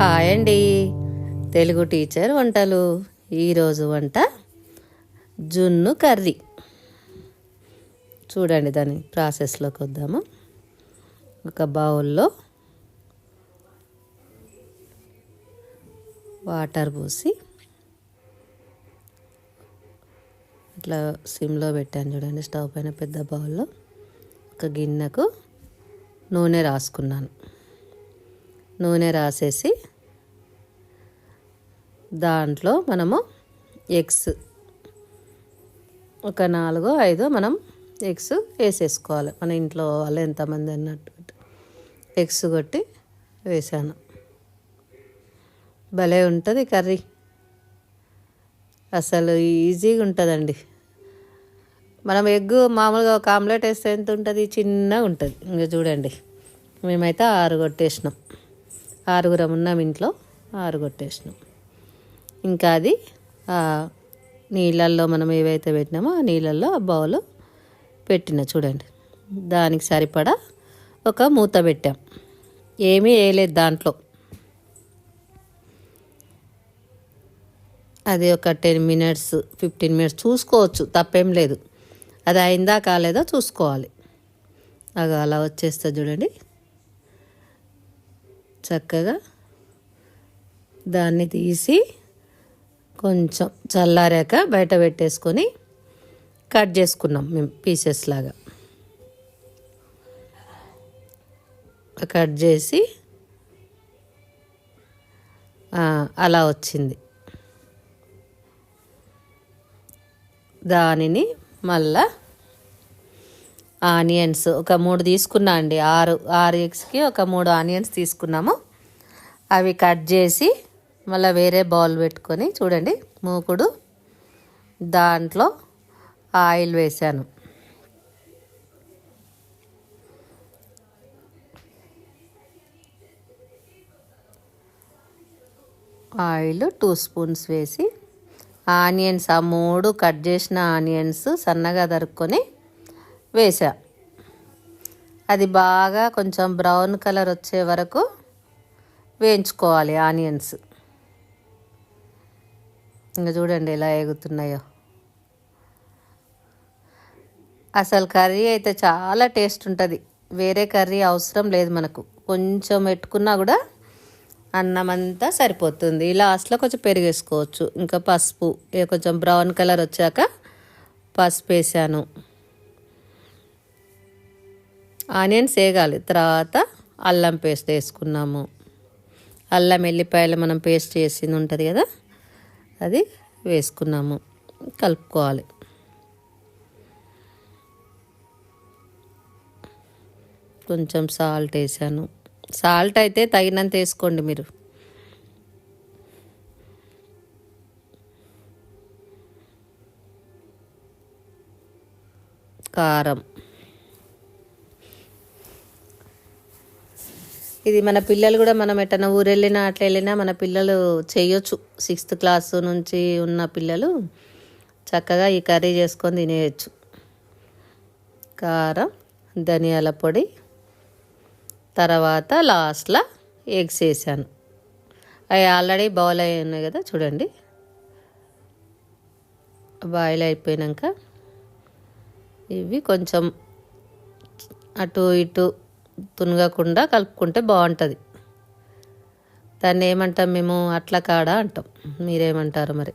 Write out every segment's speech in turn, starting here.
Hi అండి. Telugu teacher వంటలు. ఈరోజు వంట జున్ను కర్రీ. చూడండి దాని ప్రాసెస్లోకి వద్దాము. ఒక బౌల్లో వాటర్ పోసి ఇట్లా సిమ్లో పెట్టాను చూడండి స్టవ్ పైన పెద్ద బౌల్లో. ఒక గిన్నెకు నూనె రాసుకున్నాను. నూనె రాసేసి దాంట్లో మనము ఎగ్స్ ఒక నాలుగో ఐదో మనం ఎగ్స్ వేసేసుకోవాలి. మన ఇంట్లో వాళ్ళు ఎంతమంది అన్నట్టు ఎగ్స్ కొట్టి వేసాను. భలే ఉంటుంది కర్రీ. అసలు ఈజీగా ఉంటుందండి. మనం ఎగ్ మామూలుగా ఒక ఆమ్లెట్ వేస్తే ఎంత ఉంటుంది? చిన్నగా ఉంటుంది. ఇంకా చూడండి. మేమైతే ఆరు కొట్టేసినాం. ఆరుగురం ఉన్నాం ఇంట్లో ఆరు కొట్టేసినాం. ఇంకా అది నీళ్ళల్లో మనం ఏవైతే పెట్టినామో ఆ నీళ్ళల్లో ఆ బౌలు పెట్టిన చూడండి. దానికి సరిపడా ఒక మూత పెట్టాం. ఏమీ వేయలేదు దాంట్లో. అది ఒక టెన్ మినిట్స్ ఫిఫ్టీన్ మినిట్స్ చూసుకోవచ్చు తప్పేం లేదు. అది అయిందా కాలేదో చూసుకోవాలి. అగ అలా వచ్చేస్తా చూడండి. చక్కగా దాన్ని తీసి కొంచెం చల్లారాక బయట పెట్టేసుకొని కట్ చేసుకున్నాం మేము పీసెస్ లాగా. కట్ చేసి అలా వచ్చింది. దానిని మళ్ళా ఆనియన్స్ ఒక మూడు తీసుకున్నా అండి. ఆరు ఆరు ఎగ్స్కి ఒక మూడు ఆనియన్స్ తీసుకున్నాము. అవి కట్ చేసి మళ్ళీ వేరే బౌల్ పెట్టుకొని చూడండి మూకుడు దాంట్లో ఆయిల్ వేసాను. ఆయిల్ టూ స్పూన్స్ వేసి ఆనియన్స్ ఆ మూడు కట్ చేసిన ఆనియన్స్ సన్నగా దరుక్కొని వేసా. అది బాగా కొంచెం బ్రౌన్ కలర్ వచ్చే వరకు వేయించుకోవాలి ఆనియన్స్. ఇంకా చూడండి ఎలా ఎగుతున్నాయో. అసలు కర్రీ అయితే చాలా టేస్ట్ ఉంటుంది. వేరే కర్రీ అవసరం లేదు మనకు. కొంచెం పెట్టుకున్నా కూడా అన్నం అంతా సరిపోతుంది. లాస్ట్లో కొంచెం పెరిగేసుకోవచ్చు ఇంకా పసుపు కొంచెం బ్రౌన్ కలర్ వచ్చాక పసుపు వేసాను. ఆనియన్స్ వేగాలి. తర్వాత అల్లం పేస్ట్ వేసుకున్నాము. అల్లం ఎల్లిపాయలు మనం పేస్ట్ చేసింది ఉంటుంది కదా? అది వేసుకున్నాము. కలుపుకోవాలి. కొంచెం సాల్ట్ వేసాను. సాల్ట్ అయితే తగినంత వేసుకోండి మీరు. కారం. ఇది మన పిల్లలు కూడా మనం ఎట్టన్నా ఊరు వెళ్ళినా అట్లా వెళ్ళినా మన పిల్లలు చేయొచ్చు. సిక్స్త్ క్లాస్ నుంచి ఉన్న పిల్లలు చక్కగా ఈ కర్రీ చేసుకొని తినేయచ్చు. కారం ధనియాల పొడి తర్వాత లాస్ట్లో ఎగ్స్ వేసాను. అవి ఆల్రెడీ బాయిల్ అయి ఉన్నాయి కదా చూడండి. బాయిల్ అయిపోయాక ఇవి కొంచెం అటు ఇటు తునగకుండా కలుపుకుంటే బాగుంటుంది. దాన్ని ఏమంటాం మేము? అట్ల కాడ అంటాం. మీరేమంటారు మరి?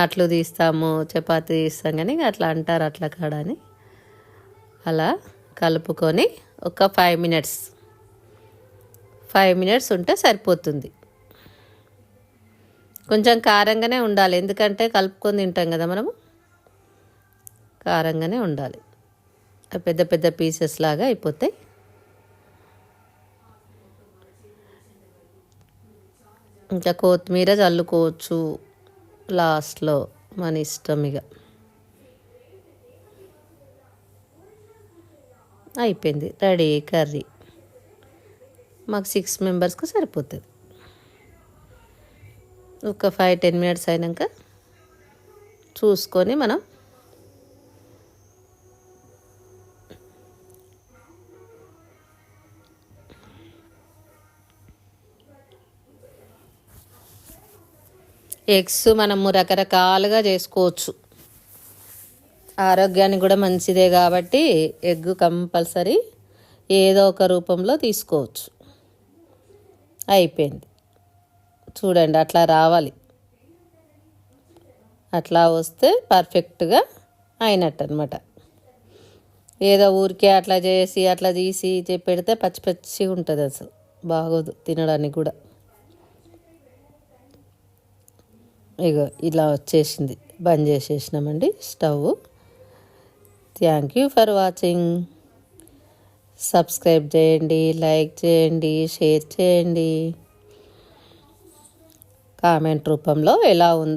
అట్లు తీస్తాము చపాతి తీస్తాం కానీ అట్లా అంటారు అట్ల కాడ అని. అలా కలుపుకొని ఒక ఫైవ్ మినిట్స్. ఫైవ్ మినిట్స్ ఉంటే సరిపోతుంది. కొంచెం కారంగానే ఉండాలి. ఎందుకంటే కలుపుకొని తింటాం కదా మనము? కారంగానే ఉండాలి. పెద్ద పెద్ద పీసెస్ లాగా అయిపోతాయి. ఇంకా కొత్తిమీర చల్లుకోవచ్చు లాస్ట్లో మన ఇష్టం ఇక. అయిపోయింది. Ready curry. మాకు సిక్స్ మెంబర్స్కి సరిపోతుంది. ఒక ఫైవ్ టెన్ మినిట్స్ అయినాక చూసుకొని మనం ఎగ్స్ మనము రకరకాలుగా చేసుకోవచ్చు. ఆరోగ్యానికి కూడా మంచిదే కాబట్టి ఎగ్ కంపల్సరీ ఏదో ఒక రూపంలో తీసుకోవచ్చు. అయిపోయింది. చూడండి అట్లా రావాలి. అట్లా వస్తే పర్ఫెక్ట్గా అయినట్టు అనమాట ఏదో ఊరికే అట్లా చేసి అట్లా తీసి చెప్పెడితే పెడితే పచ్చి పచ్చిగా ఉంటుంది అసలు బాగోదు తినడానికి కూడా. ఇగో ఇలా వచ్చేసింది. బంద్ చేసేసినామండి stove. Thank you for watching subscribe చేయండి లైక్ చేయండి షేర్ చేయండి. కామెంట్ రూపంలో ఎలా ఉంది?